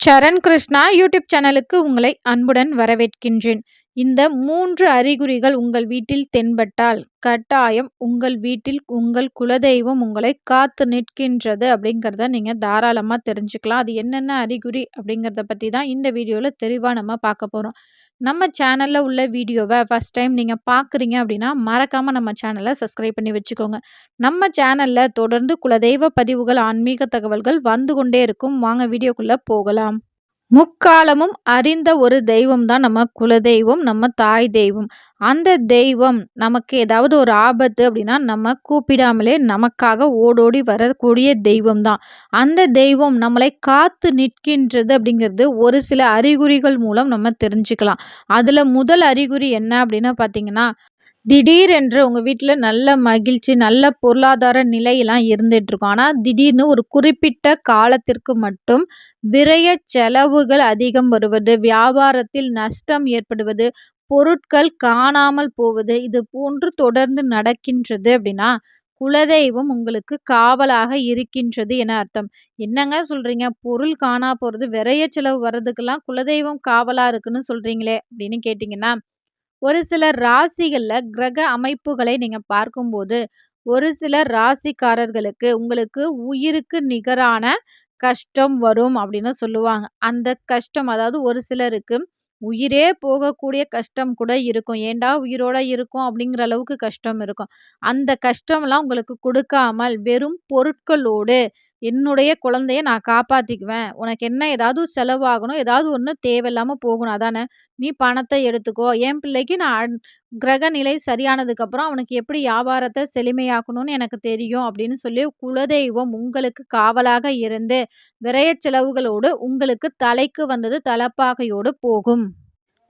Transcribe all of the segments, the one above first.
சரண் Krishna YouTube சேனலுக்கு உங்களை அன்புடன் வரவேற்கின்றேன். இந்த மூன்று அறிகுறிகள் உங்கள் வீட்டில் தென்பட்டால் கட்டாயம் உங்கள் வீட்டில் உங்கள் குலதெய்வம் உங்களை காத்து நிற்கின்றது அப்படிங்கிறத நீங்கள் தாராளமாக தெரிஞ்சுக்கலாம். அது என்னென்ன அறிகுறி அப்படிங்கிறத பற்றி தான் இந்த வீடியோவில் தெளிவாக நம்ம பார்க்க போகிறோம் நம்ம சேனலில் உள்ள வீடியோவை ஃபஸ்ட் டைம் நீங்கள் பார்க்குறீங்க அப்படின்னா மறக்காமல் நம்ம சேனலை சப்ஸ்கிரைப் பண்ணி வச்சுக்கோங்க. நம்ம சேனலில் தொடர்ந்து குலதெய்வ பதிவுகள் ஆன்மீக தகவல்கள் வந்து கொண்டே இருக்கும். வாங்க வீடியோக்குள்ளே போகலாம். முக்காலமும் அறிந்த ஒரு தெய்வம் தான் நம்ம குலதெய்வம் நம்ம தாய் தெய்வம். அந்த தெய்வம் நமக்கு ஏதாவது ஒரு ஆபத்து அப்படின்னா நம்ம கூப்பிடாமலே நமக்காக ஓடோடி வரக்கூடிய தெய்வம் தான் அந்த தெய்வம் நம்மளை காத்து நிற்கின்றது அப்படிங்கிறது ஒரு சில அறிகுறிகள் மூலம் நம்ம தெரிஞ்சுக்கலாம். அதில் முதல் அறிகுறி என்ன அப்படின்னு பார்த்தீங்கன்னா திடீரென்று உங்கள் வீட்டில் நல்ல மகிழ்ச்சி நல்ல பொருளாதார நிலையெல்லாம் இருந்துகிட்ருக்கும் ஆனால் திடீர்னு ஒரு குறிப்பிட்ட காலத்திற்கு மட்டும் விரைய செலவுகள் அதிகம் வருவது வியாபாரத்தில் நஷ்டம் ஏற்படுவது பொருட்கள் காணாமல் போவது இது போன்று தொடர்ந்து நடக்கின்றது அப்படின்னா குலதெய்வம் உங்களுக்கு காவலாக இருக்கின்றது என அர்த்தம். என்னங்க சொல்றீங்க? பொருள் காணா போகிறது விரைய செலவு வர்றதுக்கெல்லாம் குலதெய்வம் காவலா இருக்குன்னு சொல்றீங்களே அப்படின்னு கேட்டிங்கன்னா ஒரு சில ராசிகளில் கிரக அமைப்புகளை நீங்கள் பார்க்கும்போது ஒரு சில ராசிக்காரர்களுக்கு உங்களுக்கு உயிருக்கு நிகரான கஷ்டம் வரும் அப்படின்னு சொல்லுவாங்க. அந்த கஷ்டம் அதாவது ஒரு சிலருக்கு உயிரே போகக்கூடிய கஷ்டம் கூட இருக்கும். ஏண்டா உயிரோட இருக்கும் அப்படிங்கிற அளவுக்கு கஷ்டம் இருக்கும். அந்த கஷ்டம்லாம் உங்களுக்கு கொடுக்காமல் வெறும் பொருட்களோடு என்னுடைய குழந்தைய நான் காப்பாற்றிக்குவேன் உனக்கு என்ன ஏதாவது செலவாகணும் ஏதாவது ஒன்று தேவையில்லாமல் போகணும் அதானே? நீ பணத்தை எடுத்துக்கோ. என் பிள்ளைக்கு நான் கிரக நிலை சரியானதுக்கப்புறம் அவனுக்கு எப்படி வியாபாரத்தை செழுமையாக்கணும்னு எனக்கு தெரியும் அப்படின்னு சொல்லி குலதெய்வம் உங்களுக்கு காவலாக இருந்து விரைய செலவுகளோடு உங்களுக்கு தலைக்கு வந்தது தலப்பாகையோடு போகும்.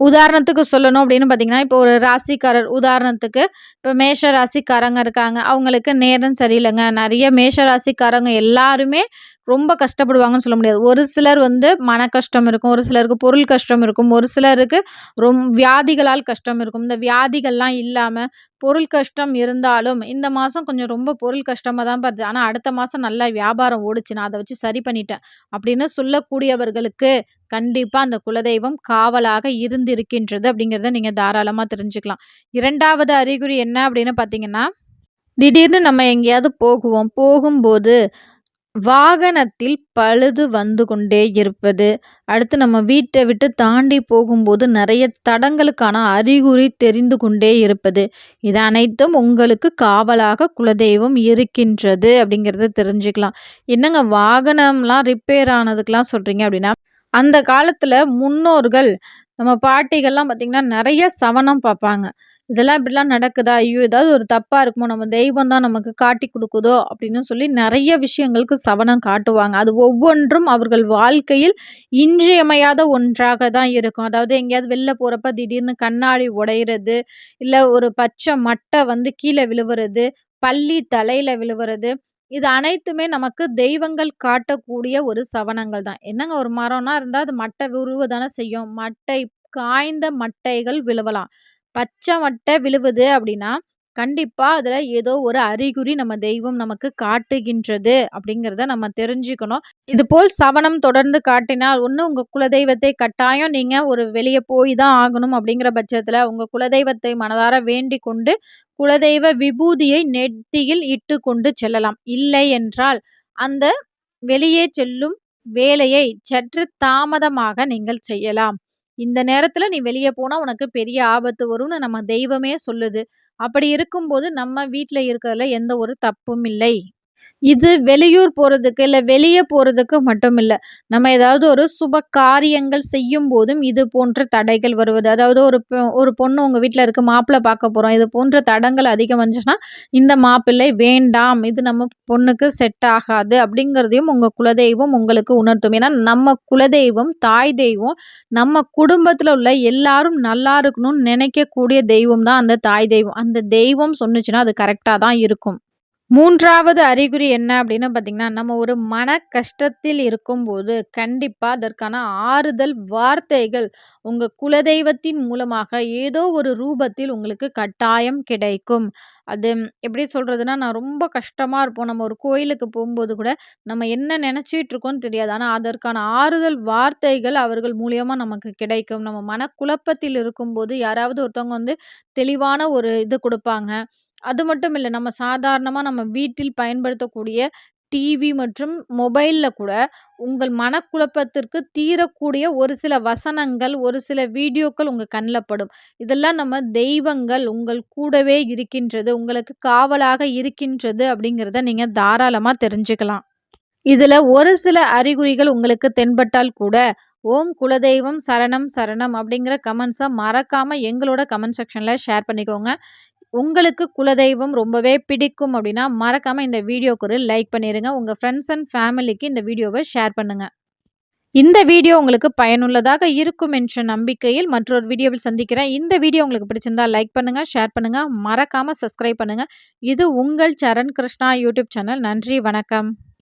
உதாரணத்துக்கு சொல்லணும் அப்படின்னு பார்த்தீங்கன்னா இப்போ ஒரு ராசிக்காரர் உதாரணத்துக்கு இப்போ மேஷ ராசிக்காரங்க இருக்காங்க. அவங்களுக்கு நேரம் சரியில்லைங்க. நிறைய மேஷ ராசிக்காரங்க எல்லாருமே ரொம்ப கஷ்டப்படுவாங்கன்னு சொல்ல முடியாது. ஒரு சிலர் வந்து மன கஷ்டம் இருக்கும் ஒரு சிலருக்கு பொருள் கஷ்டம் இருக்கும் ஒரு சிலருக்கு ரொம் வியாதிகளால் கஷ்டம் இருக்கும். இந்த வியாதிகள்லாம் இல்லாமல் பொருள் கஷ்டம் இருந்தாலும் இந்த மாதம் கொஞ்சம் ரொம்ப பொருள் கஷ்டமாக தான் பார்த்து ஆனால் அடுத்த மாதம் நல்லா வியாபாரம் ஓடுச்சு நான் அதை வச்சு சரி பண்ணிட்டேன் அப்படின்னு சொல்லக்கூடியவர்களுக்கு கண்டிப்பாக அந்த குலதெய்வம் காவலாக இருந்திருக்கின்றது அப்படிங்கிறத நீங்கள் தாராளமாக தெரிஞ்சுக்கலாம். இரண்டாவது அறிகுறி என்ன அப்படின்னு பார்த்தீங்கன்னா திடீர்னு நம்ம எங்கேயாவது போகுவோம். போகும்போது வாகனத்தில் பழுது வந்து கொண்டே இருப்பது. அடுத்து நம்ம வீட்டை விட்டு தாண்டி போகும்போது நிறைய தடங்களுக்கான அறிகுறி தெரிந்து கொண்டே இருப்பது. இது அனைத்தும் உங்களுக்கு காவலாக குலதெய்வம் இருக்கின்றது அப்படிங்கிறத தெரிஞ்சுக்கலாம். என்னங்க வாகனம்லாம் ரிப்பேர் ஆனதுக்கெலாம் சொல்கிறீங்க அப்படின்னா அந்த காலத்தில் முன்னோர்கள் நம்ம பாட்டிகள்லாம் பார்த்திங்கன்னா நிறைய சவனம் பார்ப்பாங்க. இதெல்லாம் இப்படிலாம் நடக்குதா? ஐயோ ஏதாவது ஒரு தப்பாக இருக்குமோ? நம்ம தெய்வம் தான் நமக்கு காட்டி கொடுக்குதோ? அப்படின்னு சொல்லி நிறைய விஷயங்களுக்கு சவனம் காட்டுவாங்க. அது ஒவ்வொன்றும் அவர்கள் வாழ்க்கையில் இன்றியமையாத ஒன்றாக தான் இருக்கும். அதாவது எங்கேயாவது வெளில போகிறப்ப திடீர்னு கண்ணாடி உடையிறது இல்லை ஒரு பச்சை மட்டை வந்து கீழே விழுவுறது பள்ளி தலையில் விழுவுறது இது அனைத்துமே நமக்கு தெய்வங்கள் காட்டக்கூடிய ஒரு சவனங்கள் தான். என்னங்க ஒரு மரம்னா இருந்தால் அது மட்டை விழுவதானே செய்யும். மட்டை காய்ந்த மட்டைகள் விழுவலாம். பச்சை மட்டை விழுவுது அப்படின்னா கண்டிப்பாக அதில் ஏதோ ஒரு அறிகுறி நம்ம தெய்வம் நமக்கு காட்டுகின்றது அப்படிங்கிறத நம்ம தெரிஞ்சுக்கணும். இதுபோல் சவனம் தொடர்ந்து காட்டினால், ஒன்று உங்கள் குலதெய்வத்தை கட்டாயம் நீங்கள் ஒரு வெளியே போய் தான் ஆகணும் அப்படிங்கிற பட்சத்தில் உங்கள் குலதெய்வத்தை மனதார வேண்டி கொண்டு, குலதெய்வ விபூதியை நெத்தியில் இட்டு கொண்டு செல்லலாம். இல்லை என்றால், அந்த வெளியே செல்லும் வேலையை சற்று தாமதமாக நீங்கள் செய்யலாம். இந்த நேரத்துல நீ வெளியே போனா உனக்கு பெரிய ஆபத்து வரும்னு நம்ம தெய்வமே சொல்லுது. அப்படி இருக்கும்போது நம்ம வீட்டில் இருக்கிறதுல எந்த ஒரு தப்பும் இல்லை. இது வெளியூர் போகிறதுக்கு இல்லை வெளியே போகிறதுக்கு மட்டும் இல்லை நம்ம ஏதாவது ஒரு சுப காரியங்கள் செய்யும் போதும் இது போன்ற தடைகள் வருவது. அதாவது ஒரு பொ ஒரு பொண்ணு உங்கள் வீட்டில் இருக்க மாப்பிள்ளை பார்க்க போகிறோம் இது போன்ற தடங்கள் அதிகம் வந்துச்சுன்னா, இந்த மாப்பிள்ளை வேண்டாம். இது நம்ம பொண்ணுக்கு செட் ஆகாது அப்படிங்கிறதையும் உங்கள் குலதெய்வம் உங்களுக்கு உணர்த்தும். ஏன்னா நம்ம குலதெய்வம், தாய் தெய்வம், நம்ம குடும்பத்தில் உள்ள எல்லாரும் நல்லா இருக்கணும்னு நினைக்கக்கூடிய தெய்வம் தான் அந்த தாய் தெய்வம். அந்த தெய்வம் சொன்னுச்சுன்னா, அது கரெக்டாக தான் இருக்கும். மூன்றாவது அறிகுறி என்ன அப்படின்னு பார்த்தீங்கன்னா, நம்ம ஒரு மன கஷ்டத்தில் இருக்கும்போது, கண்டிப்பா அதற்கான ஆறுதல் வார்த்தைகள் உங்க குலதெய்வத்தின் மூலமாக ஏதோ ஒரு ரூபத்தில் உங்களுக்கு கட்டாயம் கிடைக்கும். அது எப்படி சொல்றதுன்னா, நான் ரொம்ப கஷ்டமா இருப்போம். நம்ம ஒரு கோயிலுக்கு போம்போது கூட, நம்ம என்ன நெனச்சிட்டு இருக்கோம்னு தெரியாது. ஆனா, அதற்கான ஆறுதல் வார்த்தைகள் அவர்கள் மூலியமா நமக்கு கிடைக்கும். நம்ம மனக்குழப்பத்தில் இருக்கும்போது, யாராவது ஒருத்தவங்க வந்து தெளிவான ஒரு இது குடுப்பாங்க. அது மட்டும் இல்ல. நம்ம சாதாரணமா நம்ம வீட்டில் பயன்படுத்தக்கூடிய டிவி மற்றும் மொபைல்ல கூட உங்கள் மனக்குழப்பத்திற்கு தீரக்கூடிய ஒரு சில வசனங்கள், ஒரு சில வீடியோக்கள் உங்க கண்ல படும். இதெல்லாம் நம்ம தெய்வங்கள் உங்கள் கூடவே இருக்கின்றது, உங்களுக்கு காவலாக இருக்கின்றது அப்படிங்கிறத நீங்க தாராளமா தெரிஞ்சுக்கலாம். இதுல ஒரு சில அறிகுறிகள் உங்களுக்கு தென்பட்டால் கூட, "ஓம் குலதெய்வம் சரணம் சரணம்" அப்படிங்கிற கமெண்ட்ஸ மறக்காம எங்களோட கமெண்ட் செக்ஷன்ல ஷேர் பண்ணிக்கோங்க. உங்களுக்கு குலதெய்வம் ரொம்பவே பிடிக்கும் அப்படின்னா, மறக்காமல் இந்த வீடியோக்கு ஒரு லைக் பண்ணிடுங்க உங்கள் ஃப்ரெண்ட்ஸ் அண்ட் ஃபேமிலிக்கு இந்த வீடியோவை ஷேர் பண்ணுங்கள் இந்த வீடியோ உங்களுக்கு பயனுள்ளதாக இருக்கும் என்ற நம்பிக்கையில் மற்றொரு வீடியோவில் சந்திக்கிறேன். இந்த வீடியோ உங்களுக்கு பிடிச்சிருந்தா லைக் பண்ணுங்கள் ஷேர் பண்ணுங்கள் மறக்காமல் சப்ஸ்கிரைப் பண்ணுங்கள் இது உங்கள் சரண் கிருஷ்ணா யூடியூப் சேனல். நன்றி, வணக்கம்.